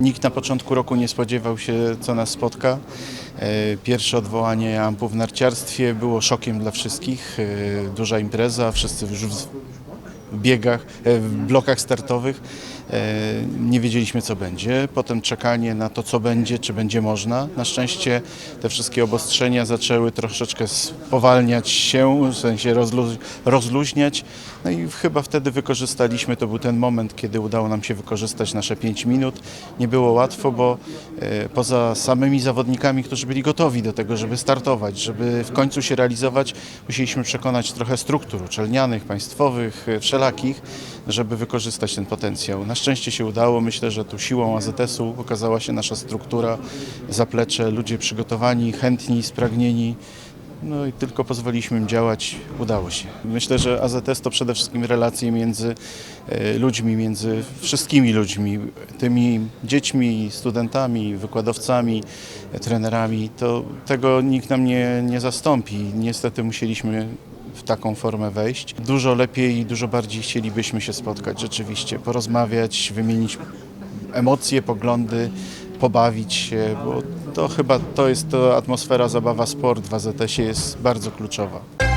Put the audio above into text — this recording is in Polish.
Nikt na początku roku nie spodziewał się, co nas spotka. E, Pierwsze odwołanie AMP w narciarstwie było szokiem dla wszystkich. E, Duża impreza, wszyscy biegach, e, w blokach startowych. E, Nie wiedzieliśmy, co będzie. Potem czekanie na to, co będzie, czy będzie można. Na szczęście te wszystkie obostrzenia zaczęły troszeczkę spowalniać się, w sensie rozlu- rozluźniać. No i chyba wtedy wykorzystaliśmy, to był ten moment, kiedy udało nam się wykorzystać nasze 5 minut. Nie było łatwo, bo e, poza samymi zawodnikami, którzy byli gotowi do tego, żeby startować, żeby w końcu się realizować, musieliśmy przekonać trochę struktur uczelnianych, państwowych, e, wszelakich, żeby wykorzystać ten potencjał. Na szczęście się udało. Myślę, że tu siłą AZS-u okazała się nasza struktura, zaplecze, ludzie przygotowani, chętni, spragnieni. No i tylko pozwoliliśmy im działać, udało się. Myślę, że AZS to przede wszystkim relacje między e, ludźmi, między wszystkimi ludźmi, tymi dziećmi, studentami, wykładowcami, trenerami. To tego nikt nam nie, nie zastąpi. Niestety musieliśmy w taką formę wejść. Dużo lepiej i dużo bardziej chcielibyśmy się spotkać rzeczywiście, porozmawiać, wymienić emocje, poglądy, pobawić się, bo to chyba to jest to atmosfera zabawa sport w AZS-ie jest bardzo kluczowa.